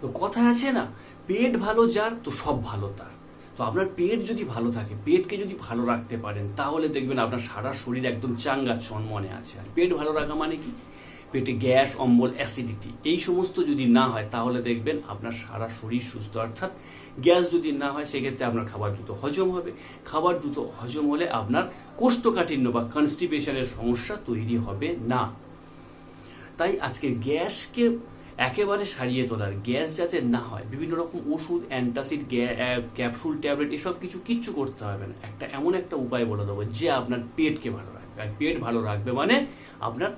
তো কথা আছে না, পেট ভালো যার, তো সব ভালো তার। তো আপনার পেট যদি ভালো থাকে, পেটকে যদি ভালো রাখতে পারেন, তাহলে দেখবেন আপনার সারা শরীর একদম চাঙ্গা চনমনে আছে। আর পেট ভালো রাখা মানে কি? পেটে গ্যাস, অম্বল, অ্যাসিডিটি, এই সমস্ত যদি না হয়, তাহলে দেখবেন আপনার সারা শরীর সুস্থ। অর্থাৎ গ্যাস যদি না হয়, সেক্ষেত্রে আপনার খাবার দ্রুত হজম হবে। খাবার দ্রুত হজম হলে আপনার কোষ্ঠকাঠিন্য বা কনস্টিপেশনের সমস্যা তৈরি হবে না। তাই আজকে গ্যাসকে একেবারে সারিয়ে তোলার, গ্যাস যাতে না হয়, বিভিন্ন রকম ওষুধ, অ্যান্টাসিড ক্যাপসুল, ট্যাবলেট এসব কিছু কিচ্ছু করতে হবে না। একটা এমন একটা উপায় বলে দেবো যে আপনার পেটকে ভালো রাখবে। আর পেট ভালো রাখবে মানে আপনার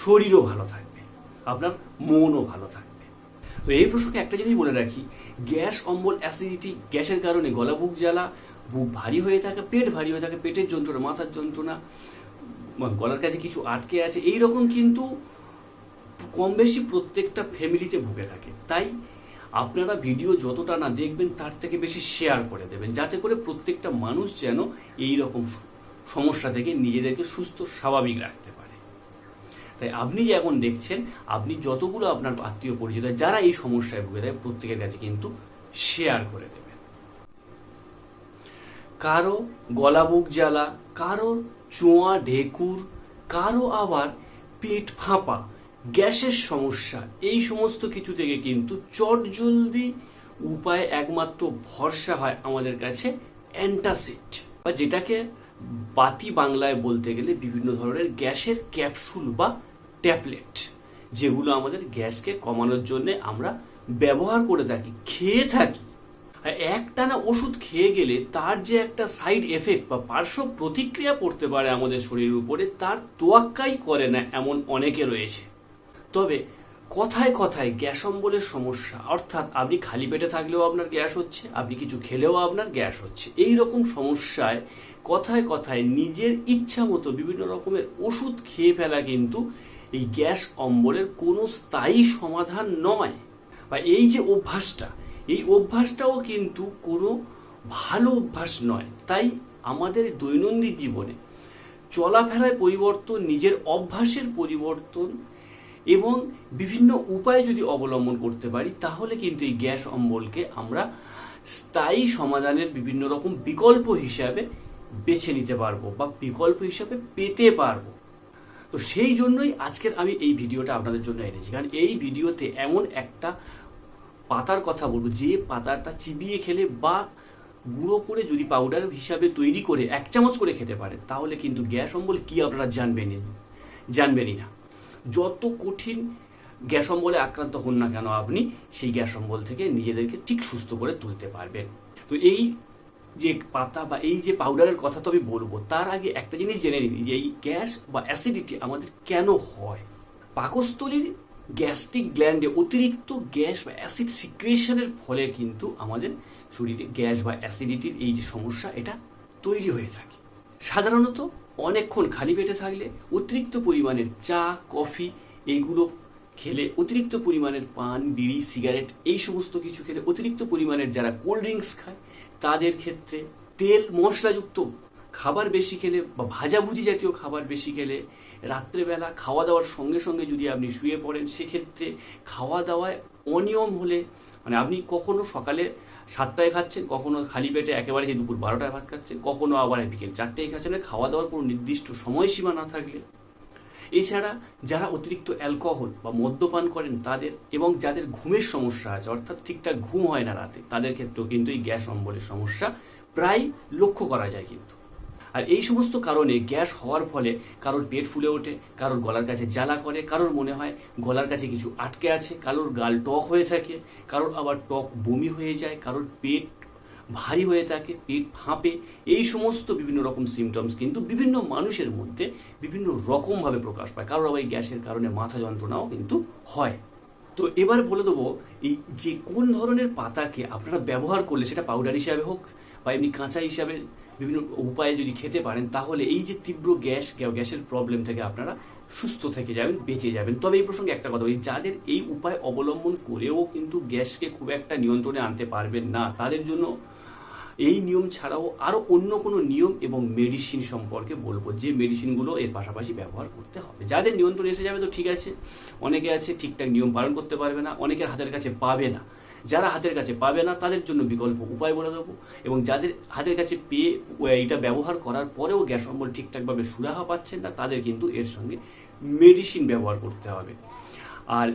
শরীরও ভালো থাকবে, আপনার মনও ভালো থাকবে। তো এই প্রসঙ্গে একটা জিনিস বলে রাখি, গ্যাস, অম্বল, অ্যাসিডিটি গ্যাসের কারণে গলা, বুক জ্বালা, বুক ভারী হয়ে থাকে, পেট ভারী হয়ে থাকে, পেটের যন্ত্রণা, মাথার যন্ত্রণা, গলার কাছে কিছু আটকে আছে এই রকম কিন্তু কম বেশি প্রত্যেকটা ফ্যামিলিতে ভুগে থাকে। তাই আপনারা ভিডিও যতটা না দেখবেন, তার থেকে বেশি শেয়ার করে দেবেন। যাতে করে প্রত্যেকটা মানুষ যেন এই রকম সমস্যা থেকে নিজেদেরকে সুস্থ, স্বাভাবিক রাখতে পারে। তাই আপনি যে এখন দেখছেন, আপনি যতগুলো আপনার আত্মীয় পরিচিত, যারা এই সমস্যায় ভুগে থাকে, প্রত্যেকের কাছে কিন্তু শেয়ার করে দেবেন। কারও গলা বুক জ্বালা কারোর চোঁয়া, ঢেকুর, কারও আবার পেট ফাঁপা গ্যাসের সমস্যা, এই সমস্ত কিছু থেকে কিন্তু চটজলদি উপায় একমাত্র ভরসা হয় আমাদের কাছে অ্যান্টাসিড। বা যেটাকে বাতি বাংলায় বলতে গেলে বিভিন্ন ধরনের গ্যাসের ক্যাপসুল বা ট্যাবলেট, যেগুলো আমাদের গ্যাসকে কমানোর জন্য আমরা ব্যবহার করে থাকি, খেয়ে থাকি। আর একটানা ওষুধ খেয়ে গেলে তার যে একটা সাইড এফেক্ট বা পার্শ্ব প্রতিক্রিয়া পড়তে পারে আমাদের শরীরের উপরে, তার তোয়াক্কাই করে না এমন অনেকে রয়েছে। তবে কথায় কথায় গ্যাস অম্বলের সমস্যা। অর্থাৎ আপনি খালি পেটে থাকলেও আপনার গ্যাস হচ্ছে, আপনি কিছু খেলেও আপনার গ্যাস হচ্ছে। এই রকম সমস্যায় কথায় কথায় নিজের ইচ্ছা মতো বিভিন্ন রকমের ওষুধ খেয়ে ফেলা কিন্তু এই গ্যাস অম্বলের কোনো স্থায়ী সমাধান নয়। বা এই যে অভ্যাসটা, এই অভ্যাসটাও কিন্তু কোনো ভালো অভ্যাস নয়। তাই আমাদের দৈনন্দিন জীবনে চলাফেরায় পরিবর্তন, নিজের অভ্যাসের পরিবর্তন এবং বিভিন্ন উপায় যদি অবলম্বন করতে পারি, তাহলে কিন্তু এই গ্যাস অম্বলকে আমরা স্থায়ী সমাধানের বিভিন্ন রকম বিকল্প হিসাবে বেছে নিতে পারব বা বিকল্প হিসাবে পেতে পারব। তো সেই জন্যই আজকের আমি এই ভিডিওটা আপনাদের জন্য এনেছি। কারণ এই ভিডিওতে এমন একটা পাতার কথা বলব, যে পাতাটা চিবিয়ে খেলে বা গুঁড়ো করে যদি পাউডার হিসাবে তৈরি করে এক চামচ করে খেতে পারে তাহলে কিন্তু গ্যাস অম্বল কি আপনারা জানবেনই জানবেনই না। যত কঠিন গ্যাস অম্বলে আক্রান্ত হন না কেন আপনি, সেই গ্যাস অম্বল থেকে নিজেদেরকে ঠিক সুস্থ করে তুলতে পারবেন। তো এই যে পাতা বা এই যে পাউডারের কথা তো আমি বলব, তার আগে একটা জিনিস জেনে নিন যে এই গ্যাস বা অ্যাসিডিটি আমাদের কেন হয়? পাকস্থলীর গ্যাস্ট্রিক গ্ল্যান্ডে অতিরিক্ত গ্যাস বা অ্যাসিড সিক্রেশনের ফলে কিন্তু আমাদের শরীরে গ্যাস বা অ্যাসিডিটির এই যে সমস্যা, এটা তৈরি হয়ে থাকে। সাধারণত অনেকক্ষণ খালি পেটে থাকলে অতিরিক্ত পরিমাণের চা, কফি এইগুলো খেলে অতিরিক্ত পরিমাণের পান, বিড়ি, সিগারেট এই সমস্ত কিছু খেলে অতিরিক্ত পরিমাণের যারা কোল্ড ড্রিঙ্কস খায়, তাদের ক্ষেত্রে তেল মশলাযুক্ত খাবার বেশি খেলে বা ভাজাভুজি জাতীয় খাবার বেশি খেলে রাত্রেবেলা খাওয়া দাওয়ার সঙ্গে সঙ্গে যদি আপনি শুয়ে পড়েন, সেক্ষেত্রে খাওয়া দাওয়ায় অনিয়ম হলে মানে আপনি কখনো সকালে সাতটায় খাচ্ছেন, কখনো খালি পেটে একেবারে যে দুপুর বারোটায় ভাত খাচ্ছেন, কখনো আবার বিকেল চারটেয় খাচ্ছেন। মানে খাওয়া দাওয়ার কোনো নির্দিষ্ট সময়সীমা না থাকলে। এছাড়া যারা অতিরিক্ত অ্যালকোহল বা মদ্যপান করেন তাদের এবং যাদের ঘুমের সমস্যা আছে, অর্থাৎ ঠিকঠাক ঘুম হয় না রাতে, তাদের ক্ষেত্রেও কিন্তু এই গ্যাস অম্বলের সমস্যা প্রায় লক্ষ্য করা যায় কিন্তু। আর এই সমস্ত কারণে গ্যাস হওয়ার ফলে কারোর পেট ফুলে ওঠে, কারোর গলার কাছে জ্বালা করে, কারোর মনে হয় গলার কাছে কিছু আটকে আছে, কারোর গাল টক হয়ে থাকে, কারোর আবার টক বমি হয়ে যায়, কারোর পেট ভারী হয়ে থাকে, পেট ফাঁপে। এই সমস্ত বিভিন্ন রকম সিমটমস কিন্তু বিভিন্ন মানুষের মধ্যে বিভিন্ন রকমভাবে প্রকাশ পায়। কারোর আবার এই গ্যাসের কারণে মাথা যন্ত্রণাও কিন্তু হয়। তো এবার বলে দেবো, এই যে কোন ধরনের পাতাকে আপনারা ব্যবহার করলে, সেটা পাউডার হিসাবে হোক বা এমনি কাঁচা হিসাবে বিভিন্ন উপায়ে যদি খেতে পারেন, তাহলে এই যে তীব্র গ্যাস গ্যাসের প্রবলেম থেকে আপনারা সুস্থ থেকে যাবেন, বেঁচে যাবেন। তবে এই প্রসঙ্গে একটা কথা বলি, যাদের এই উপায় অবলম্বন করেও কিন্তু গ্যাসকে খুব একটা নিয়ন্ত্রণে আনতে পারবেন না, তাদের জন্য এই নিয়ম ছাড়াও আরও অন্য কোনো নিয়ম এবং মেডিসিন সম্পর্কে বলব, যে মেডিসিনগুলো এর পাশাপাশি ব্যবহার করতে হবে। যাদের নিয়ন্ত্রণ এসে যাবে তো ঠিক আছে, অনেকে আছে ঠিকঠাক নিয়ম পালন করতে পারবে না, অনেকের হাতের কাছে পাবে না। যারা হাতের কাছে পাবে না, তাদের জন্য বিকল্প উপায় বলে দেবো। এবং যাদের হাতের কাছে পেয়ে এটা ব্যবহার করার পরেও গ্যাস অম্বল ঠিকঠাকভাবে সুরাহা পাচ্ছেন না, তাদের কিন্তু এর সঙ্গে মেডিসিন ব্যবহার করতে হবে। আর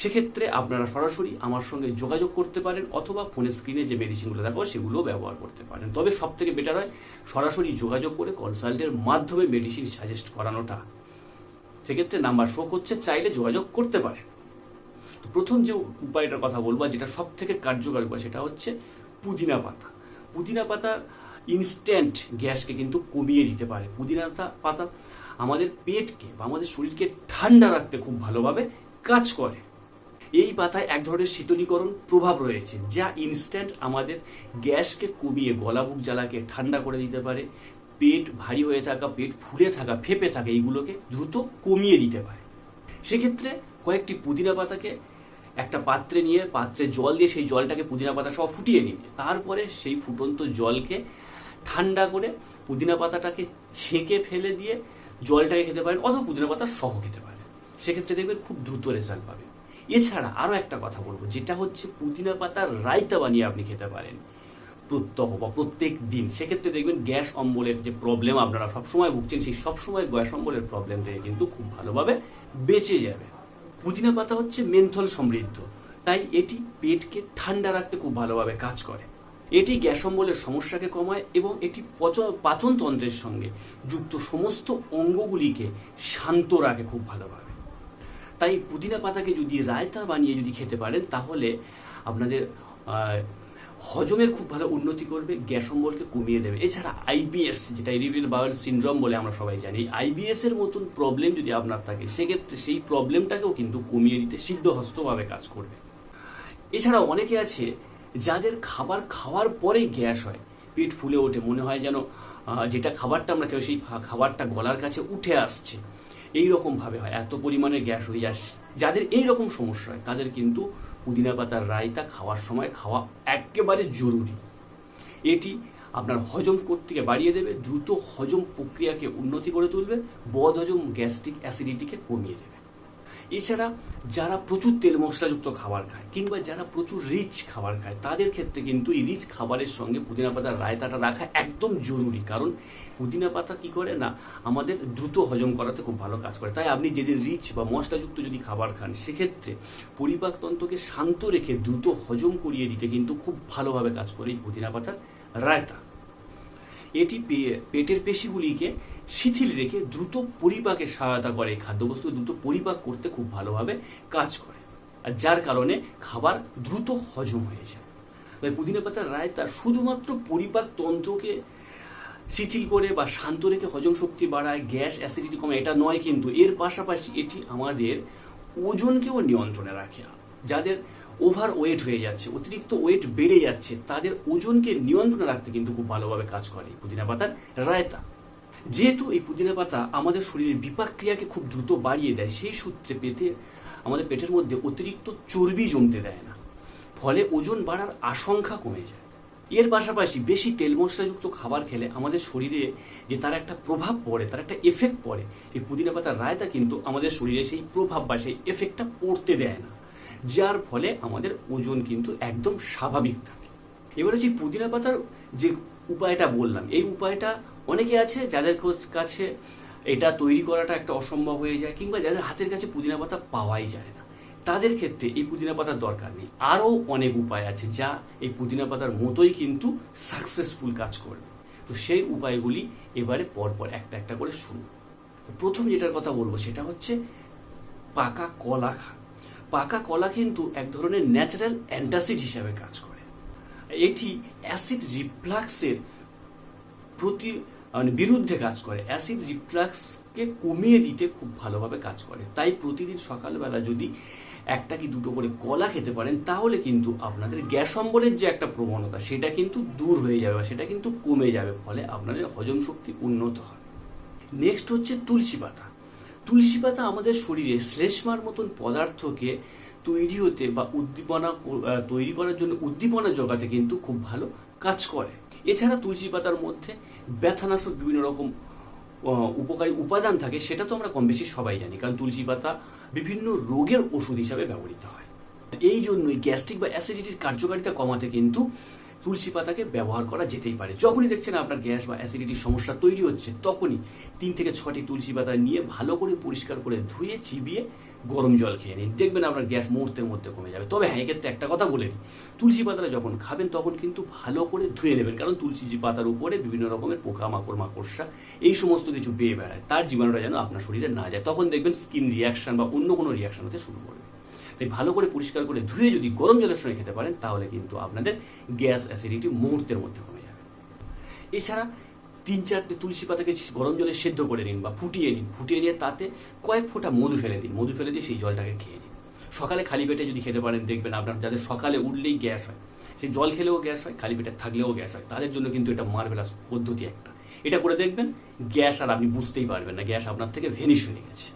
সেক্ষেত্রে আপনারা সরাসরি আমার সঙ্গে যোগাযোগ করতে পারেন, অথবা ফোনের স্ক্রিনে যে মেডিসিনগুলো দেখো সেগুলো ব্যবহার করতে পারেন। তবে সব থেকে বেটার হয় সরাসরি যোগাযোগ করে কনসাল্টের মাধ্যমে মেডিসিন সাজেস্ট করানোটা। সেক্ষেত্রে নাম্বার শো করছে, চাইলে যোগাযোগ করতে পারেন। তো প্রথম যে উপায়টার কথা বলব যেটা সব থেকে কার্যকর উপায় সেটা হচ্ছে পুদিনা পাতা। পুদিনা পাতা ইনস্ট্যান্ট গ্যাসকে কিন্তু কমিয়ে দিতে পারে। পুদিনা পাতা আমাদের পেটকে বা আমাদের শরীরকে ঠান্ডা রাখতে খুব ভালোভাবে কাজ করে। এই পাতায় এক ধরনের শীতলীকরণ প্রভাব রয়েছে, যা ইনস্ট্যান্ট আমাদের গ্যাসকে কমিয়ে গলা, বুক জ্বালাকে ঠান্ডা করে দিতে পারে, পেট ভারী হয়ে থাকা, পেট ফুলে থাকা, ফেপে থাকা, এইগুলোকে দ্রুত কমিয়ে দিতে পারে। সেক্ষেত্রে কয়েকটি পুদিনা পাতাকে একটা পাত্রে নিয়ে পাত্রে জল দিয়ে সেই জলটাকে পুদিনা পাতা সহ ফুটিয়ে নিবে। তারপরে সেই ফুটন্ত জলকে ঠান্ডা করে পুদিনা পাতাটাকে ছেঁকে ফেলে দিয়ে জলটাকে খেতে পারেন অথবা পুদিনা পাতা সহ খেতে পারেন। সেক্ষেত্রে দেখবেন খুব দ্রুত রেজাল্ট পাবেন। এছাড়া আরও একটা কথা বলব, যেটা হচ্ছে পুদিনা পাতার রায়তা বানিয়ে আপনি খেতে পারেন প্রত্যহ বা প্রত্যেক দিন। সেক্ষেত্রে দেখবেন গ্যাস অম্বলের যে প্রবলেম আপনারা সবসময় ভুগছেন, সেই সবসময় গ্যাস অম্বলের প্রবলেম থেকে কিন্তু খুব ভালোভাবে বেঁচে যাবে। পুদিনা পাতা হচ্ছে মেন্থল সমৃদ্ধ। তাই এটি পেটকে ঠান্ডা রাখতে খুব ভালোভাবে কাজ করে। এটি গ্যাস অম্বলের সমস্যাকে কমায় এবং এটি পাচনতন্ত্রের সঙ্গে যুক্ত সমস্ত অঙ্গগুলিকে শান্ত রাখে খুব ভালোভাবে। তাই পুদিনা পাতাকে যদি রায়তা বানিয়ে যদি খেতে পারেন, তাহলে আপনাদের হজমের খুব ভালো উন্নতি করবে, গ্যাস অম্বলকে কমিয়ে দেবে। এছাড়া আইবিএস যেটা ইরিবিল বাউল সিনড্রোম বলে আমরা সবাই জানি আইবিএস এর মতন প্রবলেম যদি আপনার থাকে, সেক্ষেত্রে সেই প্রবলেমটাকেও কিন্তু কমিয়ে দিতে সিদ্ধহস্তভাবে কাজ করবে। এছাড়া অনেকে আছে যাদের খাবার খাওয়ার পরেই গ্যাস হয়, পেট ফুলে ওঠে, মনে হয় যেন যেটা খাবারটা আমরা খেয়ে সেই খাবারটা গলার কাছে উঠে আসছে। এই রকমভাবে হয়, এত পরিমাণে গ্যাস হয়ে যায় যাদের এই রকম সমস্যা হয়, তাদের কিন্তু পুদিনা পাতার রায়তা খাওয়ার সময় খাওয়া একেবারে জরুরি। এটি আপনার হজম করতে বাড়িয়ে দেবে, দ্রুত হজম প্রক্রিয়াকে উন্নতি করে তুলবে বদহজম গ্যাস্ট্রিক অ্যাসিডিটিকে কমিয়ে দেবে। এছাড়া যারা প্রচুর তেল মশলাযুক্ত খাবার খায় কিংবা যারা প্রচুর রিচ খাবার খায়, তাদের ক্ষেত্রে কিন্তু এই রিচ খাবারের সঙ্গে পুদিনা পাতার রায়তাটা রাখা একদম জরুরি। কারণ পুদিনা পাতা কি করে না, আমাদের দ্রুত হজম করাতে খুব ভালো কাজ করে। তাই আপনি যেদিন রিচ বা মশলাযুক্ত যদি খাবার খান, সেক্ষেত্রে পরিপাকতন্ত্রকে শান্ত রেখে দ্রুত হজম করিয়ে দিতে কিন্তু খুব ভালোভাবে কাজ করে এই পুদিনা পাতার রায়তা। এটি পেটের পেশিগুলিকে শিথিল রেখে দ্রুত পরিপাকে সহায়তা করে খাদ্যবস্তু, দ্রুত পরিপাক করতে খুব ভালোভাবে কাজ করে। আর যার কারণে খাবার দ্রুত হজম হয়ে যায়। তাই পুদিনা পাতার রায়তা শুধুমাত্র পরিপাক তন্ত্রকে শিথিল করে বা শান্ত রেখে হজম শক্তি বাড়ায়, গ্যাস, অ্যাসিডিটি কমে এটা নয় কিন্তু এর পাশাপাশি এটি আমাদের ওজনকেও নিয়ন্ত্রণে রাখে। যাদের ওভার ওয়েট হয়ে যাচ্ছে, অতিরিক্ত ওয়েট বেড়ে যাচ্ছে, তাদের ওজনকে নিয়ন্ত্রণে রাখতে কিন্তু খুব ভালোভাবে কাজ করে পুদিনা পাতার রায়তা। যেহেতু এই পুদিনা পাতা আমাদের শরীরের বিপাক ক্রিয়াকে খুব দ্রুত বাড়িয়ে দেয়, সেই সূত্রে পেতে আমাদের পেটের মধ্যে অতিরিক্ত চর্বি জমতে দেয় না। ফলে ওজন বাড়ার আশঙ্কা কমে যায়। এর পাশাপাশি বেশি তেল মশলাযুক্ত খাবার খেলে আমাদের শরীরে যে তার একটা প্রভাব পড়ে, তার একটা এফেক্ট পড়ে, এই পুদিনা পাতার রায়তা কিন্তু আমাদের শরীরে সেই প্রভাব বা সেই এফেক্টটা পড়তে দেয় না। যার ফলে আমাদের ওজন কিন্তু একদম স্বাভাবিক থাকে। এবার হচ্ছে পুদিনা পাতার যে উপায়টা বললাম, এই উপায়টা অনেকে আছে যাদের কাছে এটা তৈরি করাটা একটা অসম্ভব হয়ে যায়, কিংবা যাদের হাতের কাছে পুদিনা পাতা পাওয়াই যায় না। তাদের ক্ষেত্রে এই পুদিনা পাতার দরকার নেই। আরও অনেক উপায় আছে যা এই পুদিনা পাতার মতোই কিন্তু সাকসেসফুল কাজ করবে। তো সেই উপায়গুলি এবারে পরপর একটা একটা করে শুনুন। তো প্রথম যেটার কথা বলব সেটা হচ্ছে পাকা কলা খা পাকা কলা কিন্তু এক ধরনের ন্যাচারাল অ্যান্টাসিড হিসাবে কাজ করে। এটি অ্যাসিড রিফ্লাক্সের প্রতি মানে বিরুদ্ধে কাজ করে। অ্যাসিড রিফ্লাক্সকে কমিয়ে দিতে খুব ভালোভাবে কাজ করে। তাই প্রতিদিন সকালবেলা যদি একটা কি দুটো করে কলা খেতে পারেন, তাহলে কিন্তু আপনাদের গ্যাস অম্বলের যে একটা প্রবণতা, সেটা কিন্তু দূর হয়ে যাবে বা সেটা কিন্তু কমে যাবে, ফলে আপনাদের হজম শক্তি উন্নত হয়। নেক্সট হচ্ছে তুলসী পাতা। তুলসী পাতা আমাদের শরীরে শ্লেষ্মার মতন পদার্থকে তৈরি হতে বা উদ্দীপনা তৈরি করার জন্য উদ্দীপনা জোগাতে কিন্তু খুব ভালো কাজ করে। এছাড়া তুলসী পাতার মধ্যে ব্যথানাশক বিভিন্ন রকম উপকারী উপাদান থাকে, সেটা তো আমরা কম বেশি সবাই জানি, কারণ তুলসী পাতা বিভিন্ন রোগের ওষুধ হিসাবে ব্যবহৃত হয়। এই জন্যই গ্যাস্ট্রিক বা অ্যাসিডিটির কার্যকারিতা কমাতে কিন্তু তুলসী পাতাকে ব্যবহার করা যেতেই পারে। যখনই দেখছেন আপনার গ্যাস বা অ্যাসিডিটির সমস্যা তৈরি হচ্ছে, তখনই তিন থেকে ছটি তুলসী পাতা নিয়ে ভালো করে পরিষ্কার করে ধুয়ে, চিবিয়ে গরম জল খেয়ে নিন। দেখবেন আপনার গ্যাস মুহূর্তের মধ্যে কমে যাবে। তবে হ্যাঁ এক্ষেত্রে একটা কথা বলে নিই। তুলসী পাতাটা যখন খাবেন, তখন কিন্তু ভালো করে ধুয়ে নেবেন। কারণ তুলসী পাতার উপরে বিভিন্ন রকমের পোকা মাকড় মাকড়সা, এই সমস্ত কিছু বেয়ে বেড়ায়। তার জীবাণুটা যেন আপনার শরীরে না যায়। তখন দেখবেন স্কিন রিয়াকশন বা অন্য কোনো রিয়াকশন হতে শুরু করবে। তাই ভালো করে পরিষ্কার করে ধুয়ে যদি গরম জলের সঙ্গে খেতে পারেন, তাহলে কিন্তু আপনাদের গ্যাস অ্যাসিডিটি মুহূর্তের মধ্যে কমে যাবে। এছাড়া তিন চারটে তুলসী পাতাকে গরম জলে সেদ্ধ করে নিন বা ফুটিয়ে নিন, ফুটিয়ে নিয়ে তাতে কয়েক ফোঁটা মধু ফেলে দিন। মধু ফেলে দিয়ে সেই জলটাকে খেয়ে নিন। সকালে খালি পেটে যদি খেতে পারেন, দেখবেন আপনার যাদের সকালে উঠলেই গ্যাস হয়, সেই জল খেলেও গ্যাস হয়, খালি পেটে থাকলেও গ্যাস হয়। তাদের জন্য কিন্তু এটা মার্ভেলাস পদ্ধতি একটা। এটা করে দেখবেন, গ্যাস আর আপনি বুঝতেই পারবেন না, গ্যাস আপনার থেকে ভেনিশ হয়ে গেছে।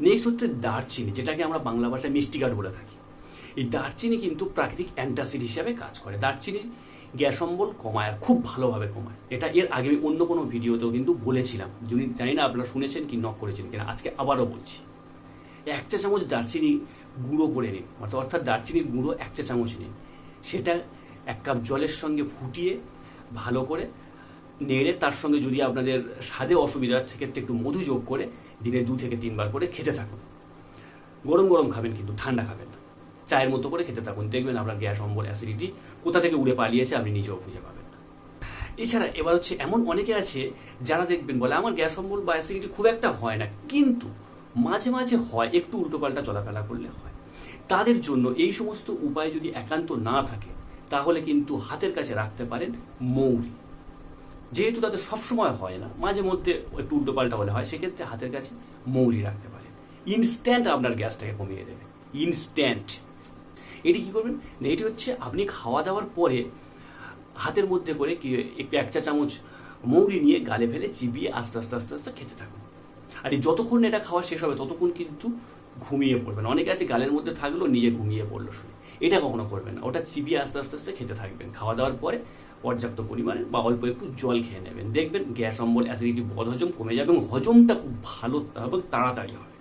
নেক্সট হচ্ছে দারচিনি, যেটাকে আমরা বাংলা ভাষায় মিষ্টি কাঠ বলে থাকি। এই দারচিনি কিন্তু প্রাকৃতিক অ্যান্টাসিড হিসাবে কাজ করে। দারচিনি গ্যাস অম্বল কমায় আর খুব ভালোভাবে কমায়। এটা এর আগে আমি অন্য কোনো ভিডিওতেও কিন্তু বলেছিলাম। যদি জানি না আপনারা শুনেছেন কি নক করেছেন কিনা, আজকে আবারও বলছি। এক চা চামচ দারচিনি গুঁড়ো করে নিন। অর্থাৎ দারচিনির গুঁড়ো এক চা চামচ নিন। সেটা এক কাপ জলের সঙ্গে ফুটিয়ে ভালো করে নেড়ে তার সঙ্গে যদি আপনাদের স্বাদে অসুবিধা সেক্ষেত্রে একটু মধু যোগ করে দিনে দু থেকে তিনবার করে খেতে থাকুন। গরম গরম খাবেন কিন্তু ঠান্ডা খাবেন। চায়ের মতো করে খেতে থাকুন। দেখবেন আপনার গ্যাস, অম্বল অ্যাসিডিটি কোথা থেকে উড়ে পালিয়েছে, আপনি নিজেও খুঁজে পাবেন। এছাড়া এবার হচ্ছে এমন অনেকে আছে যারা দেখবেন বলে, আমার গ্যাস, অম্বল বা অ্যাসিডিটি খুব একটা হয় না। কিন্তু মাঝে মাঝে হয়, একটু উল্টোপাল্টা চলাফেরা করলে হয়। তাদের জন্য এই সমস্ত উপায় যদি একান্ত না থাকে, তাহলে কিন্তু হাতের কাছে রাখতে পারেন মৌরি। যেহেতু তাদের সবসময় হয় না, মাঝে মধ্যে একটু উল্টোপাল্টা হলে হয়, সেক্ষেত্রে হাতের কাছে মৌরি রাখতে পারেন। ইনস্ট্যান্ট আপনার গ্যাসটাকে কমিয়ে দেবে। ইনস্ট্যান্ট এটি কি করবেন? না, এটি হচ্ছে আপনি খাওয়া দাওয়ার পরে হাতের মধ্যে করে কি, একটু এক চা চামচ মৌরি নিয়ে গালে ফেলে চিবিয়ে আস্তে আস্তে আস্তে আস্তে খেতে থাকুন। আর এই যতক্ষণ এটা খাওয়া শেষ হবে, ততক্ষণ কিন্তু ঘুমিয়ে পড়বেন। অনেকে আছে গালের মধ্যে থাকল নিজে ঘুমিয়ে পড়ল শুনে। এটা কখনো করবেন না। ওটা চিবিয়ে আস্তে আস্তে আস্তে খেতে থাকবেন। খাওয়া দাওয়ার পরে পর্যাপ্ত পরিমাণে বা অল্প একটু জল খেয়ে নেবেন। দেখবেন গ্যাস, অম্বল, অ্যাসিডিটি, বদ হজম কমে যাবে এবং হজমটা খুব ভালো এবং তাড়াতাড়ি হবে।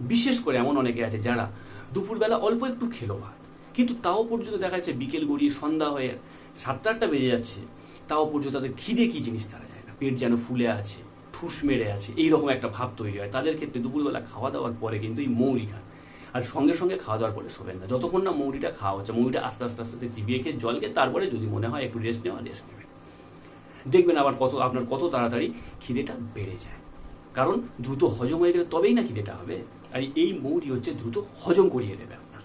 বিশেষ করে এমন অনেকে আছে যারা দুপুরবেলা অল্প একটু খেলো ভাত। কিন্তু তাও পর্যন্ত দেখা যাচ্ছে বিকেল গড়িয়ে সন্ধ্যা হয়ে সাতটা আটটা বেজে যাচ্ছে। তাও পর্যন্ত তাদের খিদে কি জিনিস তারা যায় না। পেট যেন ফুলে আছে, ঠুস মেরে আছে, এইরকম একটা ভাব তৈরি হয়। তাদের ক্ষেত্রে দুপুরবেলা খাওয়া দাওয়ার পরে কিন্তু এই মৌরি খান আর সঙ্গে সঙ্গে খাওয়া দাওয়ার পরে শোবেন না। যতক্ষণ না মৌরিটা খাওয়া হচ্ছে, মৌরিটা আস্তে আস্তে আস্তে চিবিয়ে খেয়ে জল খেয়ে তারপরে যদি মনে হয় একটু রেস্ট নেওয়া রেস্ট নেবেন। দেখবেন আবার কত, আপনার কত তাড়াতাড়ি খিদেটা বেড়ে যায়। কারণ দ্রুত হজম হয়ে গেলে তবেই না খিদেটা হবে। আর এই মৌরি হচ্ছে দ্রুত হজম করিয়ে দেবে আপনার।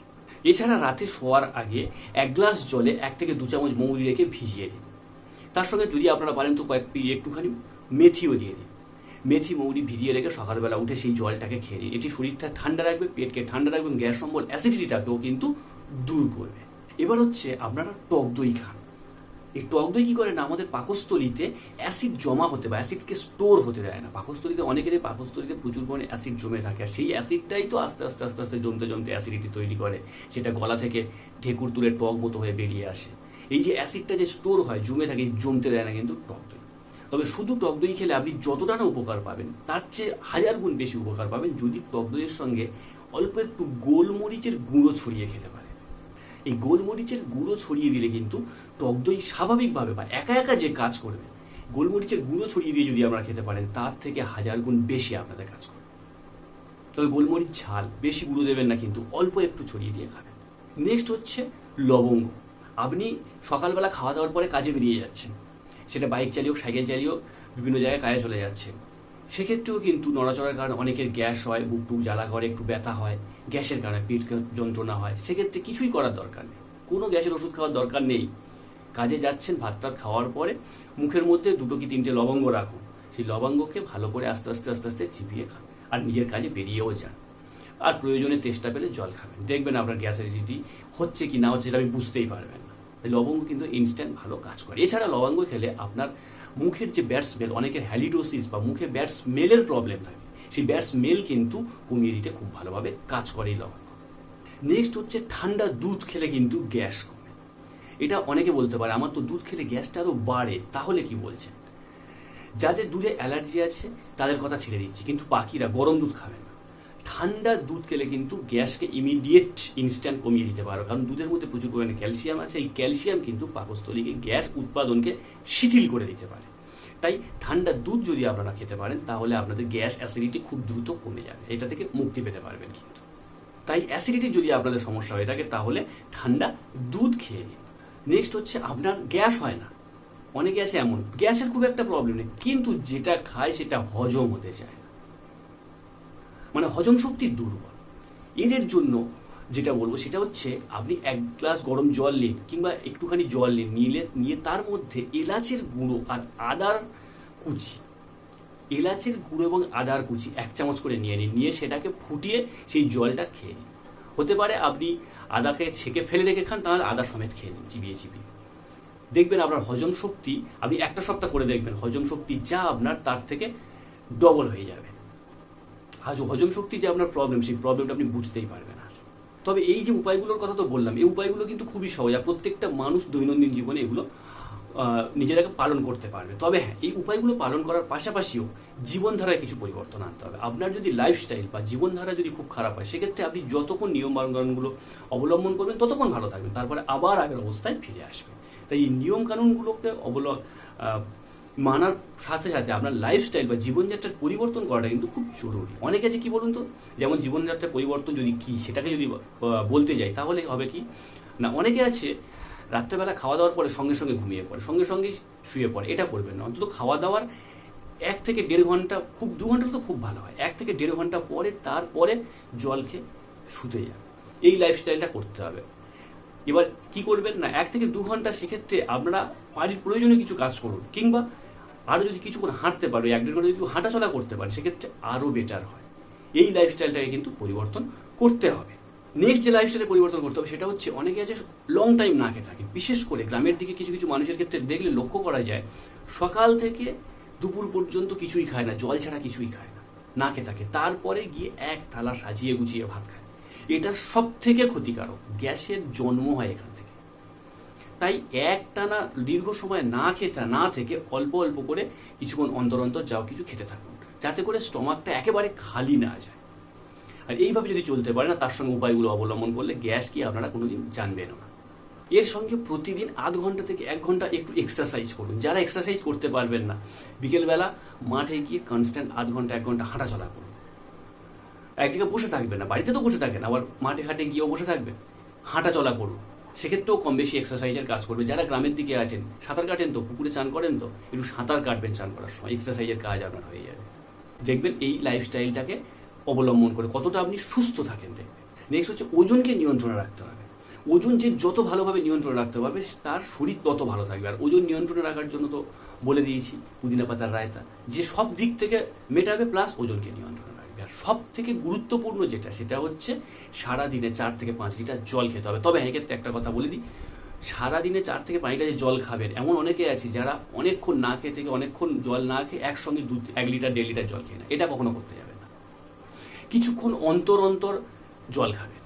এছাড়া রাতে শোয়ার আগে এক গ্লাস জলে এক থেকে দু চামচ মৌরি রেখে ভিজিয়ে দিন। তার সঙ্গে যদি আপনারা পারেন তো কয়েক পি একটুখানি মেথিও দিয়ে দিন। মেথি মৌরি ভিজিয়ে রেখে সকালবেলা উঠে সেই জলটাকে খেয়ে নিন। এটি শরীরটা ঠান্ডা রাখবে, পেটকে ঠান্ডা রাখবে গ্যাস অম্বল অ্যাসিডিটিটাকেও কিন্তু দূর করবে। এবার হচ্ছে আপনারা টক দই খান। এই টক দই কি করে না, আমাদের পাকস্থলিতে অ্যাসিড জমা হতে বা অ্যাসিডকে স্টোর হতে দেয় না। পাকস্থলিতে অনেকেরই পাকস্থলিতে প্রচুর পরিমাণে অ্যাসিড জমে থাকে, আর সেই অ্যাসিডটাই তো আস্তে আস্তে আস্তে আস্তে জমতে জমতে অ্যাসিডিটি তৈরি করে, সেটা গলা থেকে ঢেকুর তুলে টক মতো হয়ে বেরিয়ে আসে। এই যে অ্যাসিডটা যে স্টোর হয়, জমে থাকে, জমতে দেয় না কিন্তু টক দই। তবে শুধু টক দই খেলে আপনি যতটা না উপকার পাবেন, তার চেয়ে হাজার গুণ বেশি উপকার পাবেন যদি টক দইয়ের সঙ্গে অল্প একটু গোলমরিচের গুঁড়ো ছড়িয়ে খেতে পারেন। এই গোলমরিচের গুঁড়ো ছড়িয়ে দিলে কিন্তু টক দই স্বাভাবিকভাবে বা একা একা যে কাজ করবে, গোলমরিচের গুঁড়ো ছড়িয়ে দিয়ে যদি আপনারা খেতে পারেন, তার থেকে হাজার গুণ বেশি আপনাদের কাজ করবে। তবে গোলমরিচ ঝাল, বেশি গুঁড়ো দেবেন না কিন্তু অল্প একটু ছড়িয়ে দিয়ে খাবেন। নেক্সট হচ্ছে লবঙ্গ। আপনি সকালবেলা খাওয়া দাওয়ার পরে কাজে বেরিয়ে যাচ্ছেন। সেটা বাইক চালিয়ে হোক, সাইকেল চালিয়ে হোক, বিভিন্ন জায়গায় কাজে চলে যাচ্ছে সেক্ষেত্রেও কিন্তু নড়াচড়ার কারণে অনেকের গ্যাস হয় বুক টুক জ্বালা করে, একটু ব্যথা হয়, গ্যাসের কারণে পেট যন্ত্রণা হয়। সেক্ষেত্রে কিছুই করার দরকার নেই। কোনো গ্যাসের ওষুধ খাওয়ার দরকার নেই। কাজে যাচ্ছেন, ভাত টাত খাওয়ার পরে মুখের মধ্যে দুটো কি তিনটে লবঙ্গ রাখুন। সেই লবঙ্গকে ভালো করে আস্তে আস্তে আস্তে আস্তে চিবিয়ে খান আর নিজের কাজে বেরিয়েও যান। আর প্রয়োজনে তেষ্টা পেলে জল খাবেন। দেখবেন আপনার গ্যাস অ্যাসিডিটি হচ্ছে কি না হচ্ছে সেটা আপনি বুঝতেই পারবেন। লবঙ্গ কিন্তু ইনস্ট্যান্ট ভালো কাজ করে। এছাড়া লবঙ্গ খেলে আপনার মুখের যে ব্যাড স্মেল অনেকের হ্যালিডোসিস বা মুখে ব্যাড স্মেলের প্রবলেম থাকে। সেই ব্যাড স্মেল কিন্তু কমিয়ে দিতে খুব ভালোভাবে কাজ করে এই লবঙ্গ। নেক্সট হচ্ছে ঠান্ডা দুধ খেলে কিন্তু গ্যাস কমে। এটা অনেকে বলতে পারে, আমার তো দুধ খেলে গ্যাসটা আরও বাড়ে, তাহলে কি বলছেন? যাদের দুধে অ্যালার্জি আছে, তাদের কথা ছেড়ে দিচ্ছি। কিন্তু পাখিরা গরম দুধ খাবেন ঠান্ডা দুধ খেলে কিন্তু গ্যাসকে ইমিডিয়েট ইনস্ট্যান্ট কমিয়ে দিতে পারো। কারণ দুধের মধ্যে প্রচুর পরিমাণে ক্যালসিয়াম আছে। এই ক্যালসিয়াম কিন্তু পাকস্থলীকে, গ্যাস উৎপাদনকে শিথিল করে দিতে পারে। তাই ঠান্ডা দুধ যদি আপনারা খেতে পারেন, তাহলে আপনাদের গ্যাস অ্যাসিডিটি খুব দ্রুত কমে যাবে। এটা থেকে মুক্তি পেতে পারবেন কিন্তু। তাই অ্যাসিডিটি যদি আপনাদের সমস্যা হয়ে থাকে, তাহলে ঠান্ডা দুধ খেয়ে নিন। নেক্সট হচ্ছে আপনার গ্যাস হয় না। অনেকে আছে এমন, গ্যাসের খুব একটা প্রবলেম নেই। কিন্তু যেটা খায় সেটা হজম হতে চায়। মানে হজম শক্তি দুর্বল। এদের জন্য যেটা বলব সেটা হচ্ছে, আপনি এক গ্লাস গরম জল নিন কিংবা একটুখানি জল নিন, নিলে, নিয়ে তার মধ্যে এলাচের গুঁড়ো আর আদার কুচি, এলাচের গুঁড়ো এবং আদার কুচি এক চামচ করে নিয়ে নিন, নিয়ে সেটাকে ফুটিয়ে সেই জলটা খেয়ে নিন। হতে পারে আপনি আদাকে ছেঁকে ফেলে রেখে খান, তাহলে আদা সমেত খেয়ে নিন, চিবিয়ে চিবিয়ে। দেখবেন আপনার হজম শক্তি, আপনি একটা সপ্তাহ করে দেখবেন, হজম শক্তি যা আপনার তার থেকে ডবল হয়ে যাবে। হজম শক্তি যে আপনার প্রবলেম সেই প্রবলেমটা আপনি বুঝতেই পারবেন আর। তবে এই যে উপায়গুলোর কথা তো বললাম, এই উপায়গুলো কিন্তু খুবই সহজ আর প্রত্যেকটা মানুষ দৈনন্দিন জীবনে এগুলো নিজেরাকে পালন করতে পারবে। তবে হ্যাঁ এই উপায়গুলো পালন করার পাশাপাশিও জীবনধারায় কিছু পরিবর্তন আনতে হবে। আপনার যদি লাইফস্টাইল বা জীবনধারা যদি খুব খারাপ হয়, সেক্ষেত্রে আপনি যতক্ষণ নিয়ম কানুনগুলো অবলম্বন করবেন, ততক্ষণ ভালো থাকবেন। তারপরে আবার আগের অবস্থায় ফিরে আসবেন। তাই এই নিয়ম কানুনগুলোকে অবল মানার সাথে সাথে আপনার লাইফস্টাইল বা জীবনযাত্রার পরিবর্তন করাটা কিন্তু খুব জরুরি। অনেকে আছে কি বলুন তো? যেমন জীবনযাত্রার পরিবর্তন যদি কি, সেটাকে যদি বলতে যাই, তাহলে হবে কি? না, অনেকে আছে, রাত্রেবেলা খাওয়া দাওয়ার পরে সঙ্গে সঙ্গে ঘুমিয়ে পড়ে, সঙ্গে সঙ্গে শুয়ে পড়ে। এটা করবেন না। অন্তত খাওয়া দাওয়ার এক থেকে দেড় ঘণ্টা, খুব দু ঘণ্টা তো খুব ভালো হয়। এক থেকে দেড় ঘণ্টা পরে, তারপরে জল খেয়ে শুতে যান। এই লাইফস্টাইলটা করতে হবে। এবার কি করবেন না, এক থেকে দু ঘণ্টা সেক্ষেত্রে আপনারা বাড়ির প্রয়োজনীয় কিছু কাজ করুন, কিংবা আরও যদি কিছুক্ষণ হাঁটতে পারো, এক দেড় ঘণ্টা যদি হাঁটাচলা করতে পারে, সেক্ষেত্রে আরও বেটার হয়। এই লাইফস্টাইলটাকে কিন্তু পরিবর্তন করতে হবে। নেক্সট যে লাইফস্টাইলে পরিবর্তন করতে হবে, সেটা হচ্ছে অনেকে আছে লং টাইম না খেয়ে থাকে। বিশেষ করে গ্রামের দিকে কিছু কিছু মানুষের ক্ষেত্রে দেখলে লক্ষ্য করা যায়, সকাল থেকে দুপুর পর্যন্ত কিছুই খায় না, জল ছাড়া কিছুই খায় না না খেয়ে থাকে। তারপরে গিয়ে এক থালা সাজিয়ে গুছিয়ে ভাত খায়। এটা সব থেকে ক্ষতিকারক। গ্যাসের জন্ম হয় এখান থেকে। তাই একটানা দীর্ঘ সময় না খেতে, না থেকে অল্প অল্প করে কিছুক্ষণ অন্তর অন্তর যাও, কিছু খেতে থাকুন। যাতে করে স্টমাকটা একেবারে খালি না যায়। আর এইভাবে যদি চলতে পারে না, তার সঙ্গে উপায়গুলো অবলম্বন করলে গ্যাস কি আপনারা কোনোদিন জানবেন না। এর সঙ্গে প্রতিদিন আধ ঘণ্টা থেকে এক ঘণ্টা একটু এক্সারসাইজ করুন। যারা এক্সারসাইজ করতে পারবেন না, বিকেলবেলা মাঠে গিয়ে কনস্ট্যান্ট আধ ঘণ্টা, এক ঘণ্টা হাঁটা চলা করুন। এক জায়গায় বসে থাকবেন না, বাড়িতে তো বসে থাকেন আবার মাঠে ঘাটে গিয়েও বসে থাকবেন। হাঁটা চলা করুন। সেক্ষেত্রেও কম বেশি এক্সারসাইজের কাজ করবে। যারা গ্রামের দিকে আছেন, সাঁতার কাটেন তো, পুকুরে চান করেন তো, একটু সাঁতার কাটবেন চান করার সময়। এক্সারসাইজের কাজ আপনার হয়ে যাবে। দেখবেন এই লাইফস্টাইলটাকে অবলম্বন করে কতটা আপনি সুস্থ থাকেন দেখবেন। নেক্সট হচ্ছে ওজনকে নিয়ন্ত্রণে রাখতে হবে। ওজন যে যত ভালোভাবে নিয়ন্ত্রণে রাখতে পারবে তার শরীর তত ভালো থাকবে। আর ওজন নিয়ন্ত্রণে রাখার জন্য তো বলে দিয়েছি, পুদিনা পাতার রায়তা। যে সব দিক থেকে মেটাবে প্লাস ওজনকে নিয়ন্ত্রণে আর সব থেকে গুরুত্বপূর্ণ যেটা, সেটা হচ্ছে সারা দিনে চার থেকে পাঁচ লিটার জল খেতে হবে। তবে হ্যাঁ এক্ষেত্রে একটা কথা বলে দিই, সারাদিনে চার থেকে পাঁচ লিটার জল খাবেন, এমন অনেকে আছে যারা অনেকক্ষণ না খেয়ে থেকে অনেকক্ষণ জল না খেয়ে একসঙ্গে দু, এক লিটার, দেড় লিটার জল খেয়ে না এটা কখনো করতে যাবে না। কিছুক্ষণ অন্তর অন্তর জল খাবেন।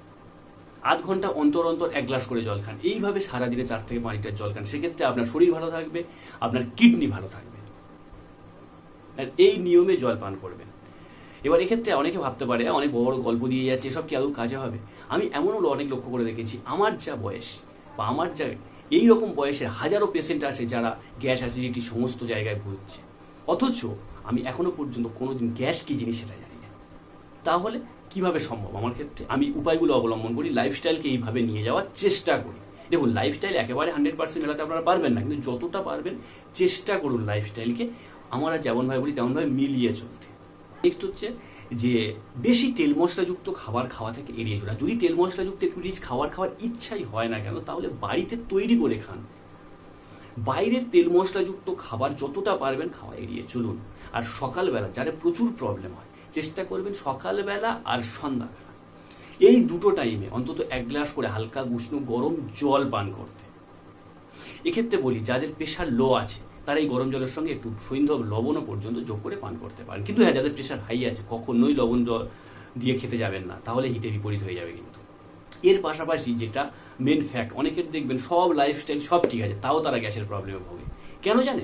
আধ ঘণ্টা অন্তর অন্তর এক গ্লাস করে জল খান। এইভাবে সারাদিনে চার থেকে পাঁচ লিটার জল খান। সেক্ষেত্রে আপনার শরীর ভালো থাকবে, আপনার কিডনি ভালো থাকবে। আর এই নিয়মে জল পান করবেন। এবার এক্ষেত্রে অনেকে ভাবতে পারে অনেক বড় গল্প দিয়ে যাচ্ছে, এসব কি আদৌ কাজে হবে? আমি এমনও অনেক লক্ষ্য করে দেখেছি, আমার যা বয়স বা আমার যা এই রকম বয়সের হাজারো পেশেন্ট আসে যারা গ্যাস অ্যাসিডিটি সমস্ত জায়গায় ভুগছে। অথচ আমি এখনও পর্যন্ত কোনোদিন গ্যাস কি জিনিস সেটা জানি না। তাহলে কীভাবে সম্ভব? আমার ক্ষেত্রে আমি উপায়গুলো অবলম্বন করি লাইফস্টাইলকে এইভাবে নিয়ে যাওয়ার চেষ্টা করি। দেখুন লাইফস্টাইল একেবারে হান্ড্রেড পার্সেন্ট মেলাতে আপনারা পারবেন না, কিন্তু যতটা পারবেন চেষ্টা করুন লাইফস্টাইলকে আমরা যেমনভাবে বলি, তেমনভাবে মিলিয়ে চলতে। নেক্সট হচ্ছে যে বেশি তেল মশলাযুক্ত খাবার খাওয়া থেকে এড়িয়ে চলা। যদি তেল মশলাযুক্ত একটু রিচ খাবার খাওয়ার ইচ্ছাই হয় না কেন, তাহলে বাড়িতে তৈরি করে খান। বাইরের তেল মশলাযুক্ত খাবার যতটা পারবেন খাওয়া এড়িয়ে চলুন। আর সকালবেলা যারা প্রচুর প্রবলেম হয়, চেষ্টা করবেন সকালবেলা আর সন্ধ্যাবেলা। এই দুটো টাইমে অন্তত এক গ্লাস করে হালকা উষ্ণ গরম জল পান করতে। এক্ষেত্রে বলি, যাদের প্রেশার লো আছে তারা এই গরম জলের সঙ্গে একটু সৈন্ধব লবণও পর্যন্ত যোগ করে পান করতে পারেন। কিন্তু হ্যাঁ যাদের প্রেশার হাই আছে, কখনোই লবণ জল দিয়ে খেতে যাবেন না, তাহলে হিতে বিপরীত হয়ে যাবে কিন্তু। এর পাশাপাশি যেটা মেন ফ্যাক্ট অনেকের দেখবেন সব লাইফস্টাইল সব ঠিক আছে, তাও তারা গ্যাসের প্রবলেমে ভোগে। কেন জানে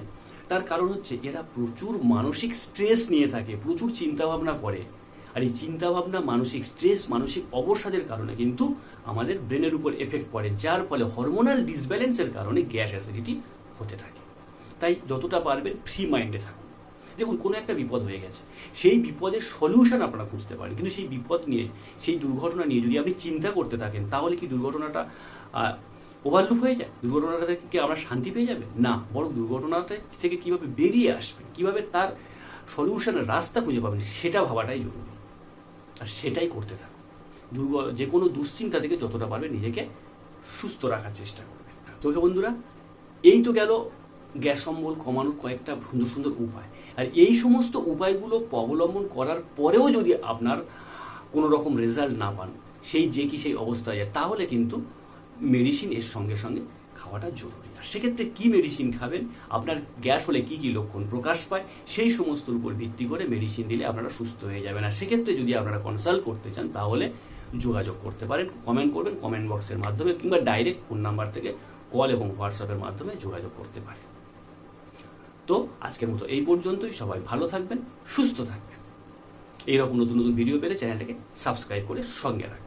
তার কারণ হচ্ছে এরা প্রচুর মানসিক স্ট্রেস নিয়ে থাকে, প্রচুর চিন্তা ভাবনা করে। আর এই চিন্তা ভাবনা মানসিক স্ট্রেস মানসিক অবসাদের কারণে কিন্তু আমাদের ব্রেনের উপর এফেক্ট পড়ে, যার ফলে হরমোনাল ডিসব্যালেন্সের কারণে গ্যাস অ্যাসিডিটি হতে থাকে। তাই যতটা পারবেন ফ্রি মাইন্ডে থাকুন। দেখুন, কোনো একটা বিপদ হয়ে গেছে। সেই বিপদের সলিউশন আপনারা খুঁজতে পারেন। কিন্তু সেই বিপদ নিয়ে, সেই দুর্ঘটনা নিয়ে যদি আপনি চিন্তা করতে থাকেন, তাহলে কি দুর্ঘটনাটা ওভারলুপ হয়ে যায়? দুর্ঘটনাটা থেকে কি আমরা শান্তি পেয়ে যাবে না। বরং দুর্ঘটনাটা থেকে কীভাবে বেরিয়ে আসবেন, কীভাবে তার সলিউশনের রাস্তা খুঁজে পাবেন, সেটা ভাবাটাই জরুরি। আর সেটাই করতে থাকুন। দুর্গ যে কোনো দুশ্চিন্তা থেকে যতটা পারবে নিজেকে সুস্থ রাখার চেষ্টা করবে তোকে বন্ধুরা, এই তো গেল গ্যাস অম্বল কমানোর কয়েকটা সুন্দর সুন্দর উপায়। আর এই সমস্ত উপায়গুলো অবলম্বন করার পরেও যদি আপনার কোনো রকম রেজাল্ট না পান, সেই যে কি সেই অবস্থায় যায়, তাহলে কিন্তু মেডিসিন এর সঙ্গে সঙ্গে খাওয়াটা জরুরি। আর সেক্ষেত্রে কী মেডিসিন খাবেন, আপনার গ্যাস হলে কি কি লক্ষণ প্রকাশ পায়, সেই সমস্তর উপর ভিত্তি করে মেডিসিন দিলে আপনারা সুস্থ হয়ে যাবেন। আর সেক্ষেত্রে যদি আপনারা কনসাল্ট করতে চান, তাহলে যোগাযোগ করতে পারেন কমেন্ট করবেন কমেন্ট বক্সের মাধ্যমে কিংবা ডাইরেক্ট ফোন নাম্বার থেকে কল এবং হোয়াটসঅ্যাপের মাধ্যমে যোগাযোগ করতে পারেন। তো আজকের মতো এই পর্যন্তই। সবাই ভালো থাকবেন, সুস্থ থাকবেন। এইরকম নতুন নতুন ভিডিও পেলে চ্যানেলটাকে সাবস্ক্রাইব করে সঙ্গে রাখবেন।